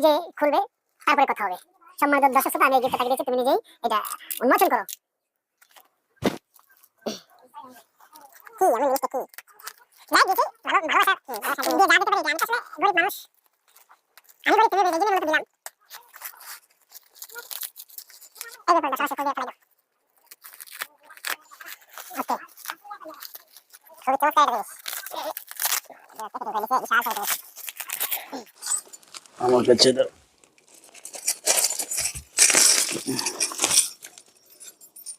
নিজে খুলবে, তারপরে কথা হবে। সম্মানিত দর্শক শ্রোতা, আমি এই গিফটটা দিয়েছি, তুমি নিজেই এটা উন্মোচন করো। কি, আমি কি? দেখি ভালো পারি আসলে মানুষ। আমি তুমি এই ওকে। ছবি চমৎকার বিশাল ছবি আমার কাছে দাও।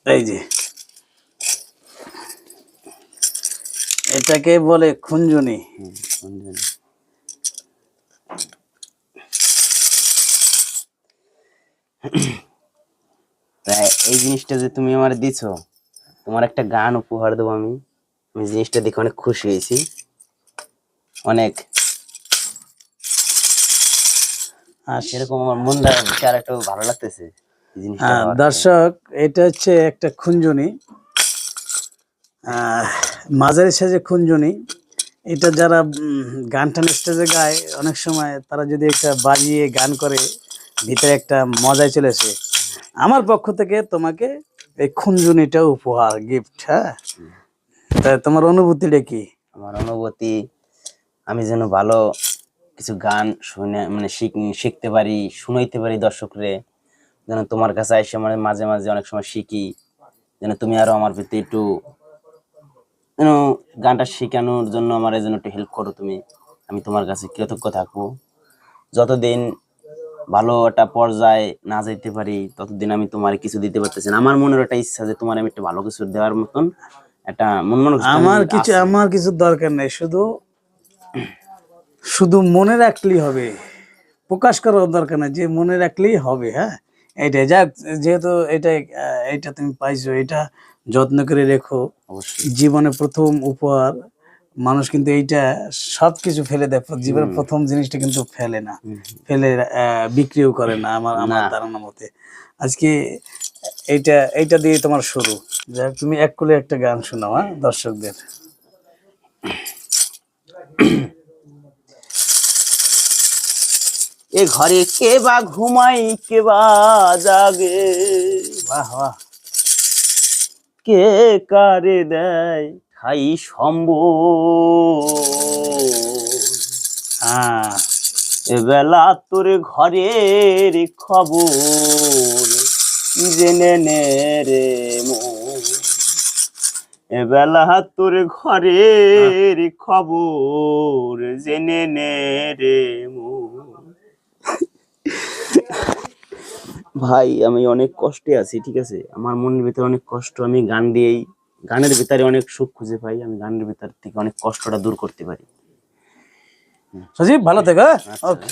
এই যে। এটাকে বলে খুঞ্জুনি এই জিনিসটা যে তুমি আমার দিছো, তোমার একটা গান উপহার দেবো আমি। আমি জিনিসটা দেখে অনেক খুশি হয়েছি। অনেক সেরকম আমার মনটা আর একটু ভালো লাগতেছে হ্যাঁ, দর্শক এটা হচ্ছে একটা খুঞ্জুনি মাঝারি সাইজে খুঞ্জুনি এটা যারা গান টান স্টেজে গায় অনেক সময় তারা যদি একটা বাজিয়ে গান করে ভিতরে একটা মজায় চলে আসে। আমার পক্ষ থেকে তোমাকে এই খুঞ্জুনিটা উপহার গিফট হ্যাঁ? তা তোমার অনুভূতিটা কি? আমার অনুভূতি আমি যেন ভালো কিছু গান শুনে মানে শিখ- শিখতে পারি শুনাইতে পারি দর্শকরে। যেন তোমার কাছে এসে মানে মাঝে মাঝে অনেক সময় শিখি। যেন তুমি আরও আমার প্রতি একটু যেন গানটা শেখানোর জন্য আমার যেন একটু হেল্প করো তুমি। আমি তোমার কাছে কৃতজ্ঞ থাকব। যতদিন ভালো একটা পর্যায়ে না যাইতে পারি ততদিন আমি তোমার কিছু দিতে পারতেছি না। আমার মনের একটা ইচ্ছা যে তোমার আমি একটা ভালো কিছু দেওয়ার মতন একটা মন আমার আমার কিছু আমার কিছু দরকার নেই। শুধু শুধু মনে রাখলেই হবে। প্রকাশ করার দরকার নেই যে মনে রাখলেই হবে হ্যাঁ? এইটাই যাক যেহেতু এটা এটা তুমি পাইছো এটা যত্ন করে রেখো। জীবনে প্রথম উপহার মানুষ কিন্তু এইটা সব কিছু ফেলে দেয় জীবনের প্রথম জিনিসটা কিন্তু ফেলে না। ফেলে বিক্রিও করে না আমার আমার ধারণা মতে। আজকে এইটা এইটা দিয়ে তোমার শুরু। যাই হোক, তুমি এক কোলে একটা গান শোনাও হ্যাঁ দর্শকদের। এ ঘরে কে বা ঘুমাই কে বা জাগে। বাহ বাহ। কে কারে দেয় ঠাই সম্বল? হ্যাঁ এবেলা তোর ঘরের খবর জেনে নে রে এবেলা তোর ঘরের খবর, জেনে নে রে মন। ভাই আমি অনেক কষ্টে আছি ঠিক আছে? আমার মনের ভিতরে অনেক কষ্ট আমি গান দিয়েই গানের ভিতরে অনেক সুখ খুঁজে পাই আমি গানের ভিতর থেকে অনেক কষ্টটা দূর করতে পারি। সজীব ভালো থেকে ওকে